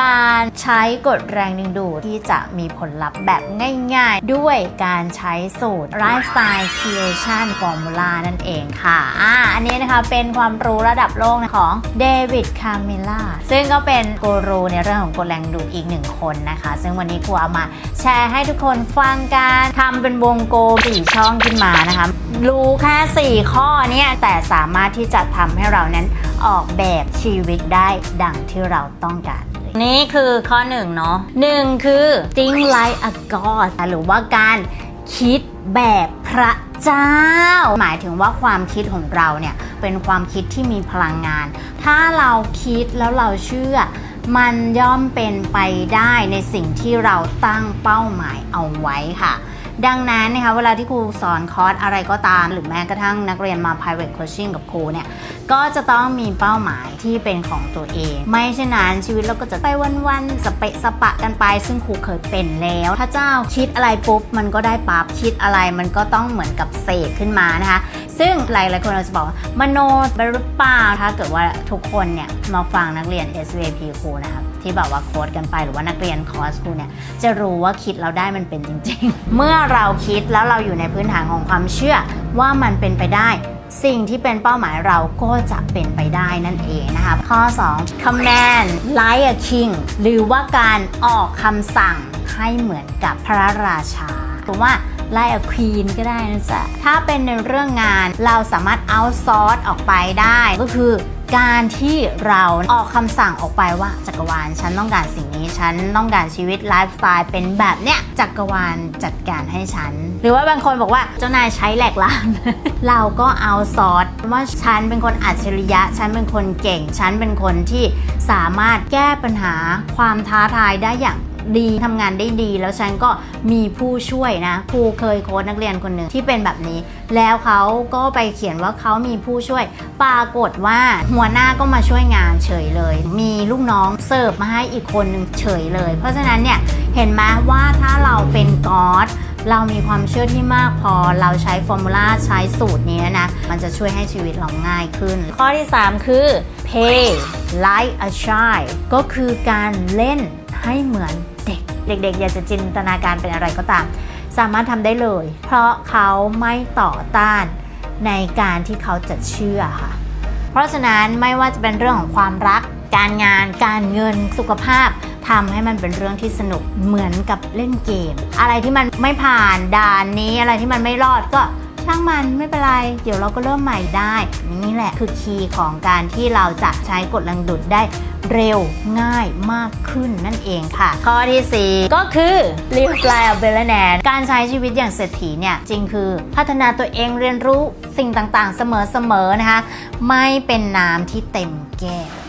การใช้กฎแรงดึงดูดที่จะมีผลลัพธ์แบบง่ายๆ ด้วยการใช้สูตร Lifestyle Creation Formula นั่นเองค่ะอ่าอันนี้นะคะเป็นความรู้ระดับโลกของเดวิดคาเมล่าซึ่งก็เป็นกูรูในเรื่องของกฎแรงดูดอีกหนึ่งคนนะคะ ซึ่งวันนี้ครูเอามาแชร์ให้ทุกคนฟังการทำเป็นวงกลมสี่ช่องขึ้นมานะคะ รู้แค่ 4 ข้อเนี่ยแต่สามารถที่จะทำให้เรานั้นออกแบบชีวิตได้ดังที่เราต้องการ นี่คือข้อหนึ่งเนาะหนึ่งคือ think like a god หรือว่าการคิดแบบพระเจ้า หมายถึงว่าความคิดของเราเนี่ย เป็นความคิดที่มีพลังงาน ถ้าเราคิดแล้วเราเชื่อ มันย่อมเป็นไปได้ในสิ่งที่เราตั้งเป้าหมายเอาไว้ค่ะ ดังนั้นนะคะเวลาที่ครูสอนคอร์สอะไรก็ตาม หรือแม้กระทั่งนักเรียนมา private coaching กับครูเนี่ยก็จะต้องมีเป้าหมายที่เป็นของตัวเอง ไม่เช่นนั้นชีวิตเราก็จะไปวันๆสเปะสปะกันไป ซึ่งครูเคยเป็นแล้ว ถ้าเจ้าคิดอะไรปุ๊บมันก็ได้ปั๊บคิดอะไรมันก็ต้องเหมือนกับเสกขึ้นมานะคะซึ่งหลายๆคนเราจะบอกว่ามโนไปหรือเปล่าถ้าเกิดว่าทุกคนเนี่ยมาฟังนักเรียน SVP ครูนะครับ ที่แบบว่าโค้ดกันไปหรือว่านักเรียนคอร์สครูเนี่ยจะรู้ว่าคิดแล้วได้มันเป็นจริง ๆ เมื่อเราคิดแล้วเราอยู่ในพื้นฐานของความเชื่อว่ามันเป็นไปได้ สิ่งที่เป็นเป้าหมายเราก็จะเป็นไปได้นั่นเองนะคะข้อ 2 command like a king หรือว่าการออกคำสั่งให้เหมือนกับพระราชาหรือว่าไล่อควีนก็ได้นะจ๊ะ ถ้าเป็นในเรื่องงานเราสามารถเอาซอร์สออกไปได้ ก็คือ การที่เราออกคำสั่งออกไปว่าจักรวาลฉันต้องการสิ่งนี้ฉันต้องการชีวิตไลฟ์สไตล์เป็นแบบเนี้ยจักรวาลจัดการให้ฉัน หรือว่าบางคนบอกว่าเจ้านายใช้แหลกลาน เราก็เอาซอสว่าฉันเป็นคนอัจฉริยะ ฉันเป็นคนเก่ง ฉันเป็นคนที่สามารถแก้ปัญหาความท้าทายได้อย่าง ดีทำงานได้ดี แล้วฉันก็มีผู้ช่วยนะครูเคยโค้ดนักเรียนคนหนึ่งที่เป็นแบบนี้ แล้วเขาก็ไปเขียนว่าเขามีผู้ช่วย ปรากฏว่าหัวหน้าก็มาช่วยงานเฉยเลย มีลูกน้องเสิร์ฟมาให้อีกคนหนึ่งเฉยเลย เพราะฉะนั้นเนี่ยเห็นไหมว่าถ้าเราเป็นกอดเรามีความเชื่อที่มากพอเราใช้ฟอร์มูลาใช้สูตรนี้นะ มันจะช่วยให้ชีวิตเราง่ายขึ้น ข้อที่ 3 คือ pay like a child ก็คือการเล่นให้เหมือน เด็กๆ อยากจะจินตนาการเป็นอะไรก็ตาม สามารถทำได้เลย เพราะเขาไม่ต่อต้านในการที่เขาจะเชื่อค่ะ เพราะฉะนั้นไม่ว่าจะเป็นเรื่องของความรัก การงาน การเงิน สุขภาพทำให้มันเป็นเรื่องที่สนุกเหมือนกับเล่นเกม อะไรที่มันไม่ผ่านด่านนี้อะไรที่มันไม่รอดก็ ช่างมันไม่เป็นไร เดี๋ยวเราก็เริ่มใหม่ได้ นี่แหละคือคีย์ของการที่เราจะใช้กฎแรงดูดได้เร็วง่ายมากขึ้นนั่นเองค่ะ ข้อที่ 4 ก็คือ live like a billionaire การใช้ชีวิตอย่างเศรษฐีเนี่ย จริงคือพัฒนาตัวเองเรียนรู้สิ่งต่างๆ เสมอๆนะคะ ไม่เป็นน้ำที่เต็มแก้ว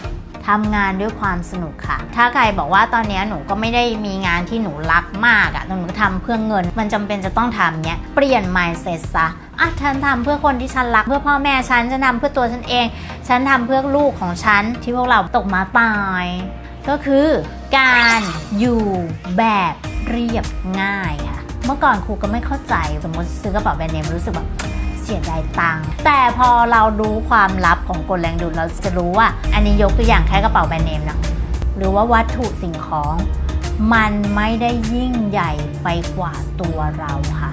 ทำงานด้วยความสนุกค่ะ ถ้าใครบอกว่าตอนนี้หนูก็ไม่ได้มีงานที่หนูรักมากอะแต่หนูทำเพื่อเงิน มันจำเป็นจะต้องทำเนี้ยเปลี่ยน mindset ซะอะฉันทำเพื่อคนที่ฉันรักเพื่อพ่อแม่ฉันฉันทำเพื่อตัวฉันเอง ฉันทำเพื่อลูกของฉันที่พวกเราตกมาตาย ก็คือการอยู่แบบเรียบง่ายค่ะ เมื่อก่อนครูก็ไม่เข้าใจสมมติซื้อกระเป๋าแบรนด์เนมรู้สึกแบบ เสียดายตังค์แต่พอเรารู้ความลับของกลแรงดูดเราจะรู้ว่า อันนี้ยกตัวอย่างแค่กระเป๋าแบรนด์เนมนะหรือว่าวัตถุสิ่งของ มันไม่ได้ยิ่งใหญ่ไปกว่าตัวเราค่ะ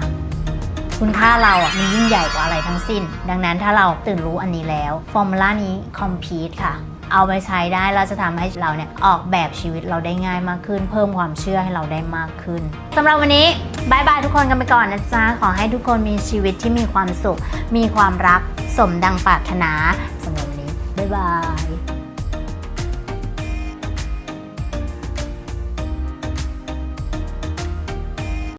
คุณค่าเราอะมันยิ่งใหญ่กว่าอะไรทั้งสิ้น ดังนั้นถ้าเราตื่นรู้อันนี้แล้วฟอร์มูลานี้คอมพีทค่ะ เอาไปใช้ได้เราจะทำให้เราเนี่ยออกแบบชีวิตเราได้ง่ายมากขึ้น เพิ่มความเชื่อให้เราได้มากขึ้นสำหรับวันนี้บายบายทุกคนกันไปก่อนนะจ๊ะขอให้ทุกคนมีชีวิตที่มีความสุข มีความรักสมดังปรารถนาสำหรับวันนี้บายบาย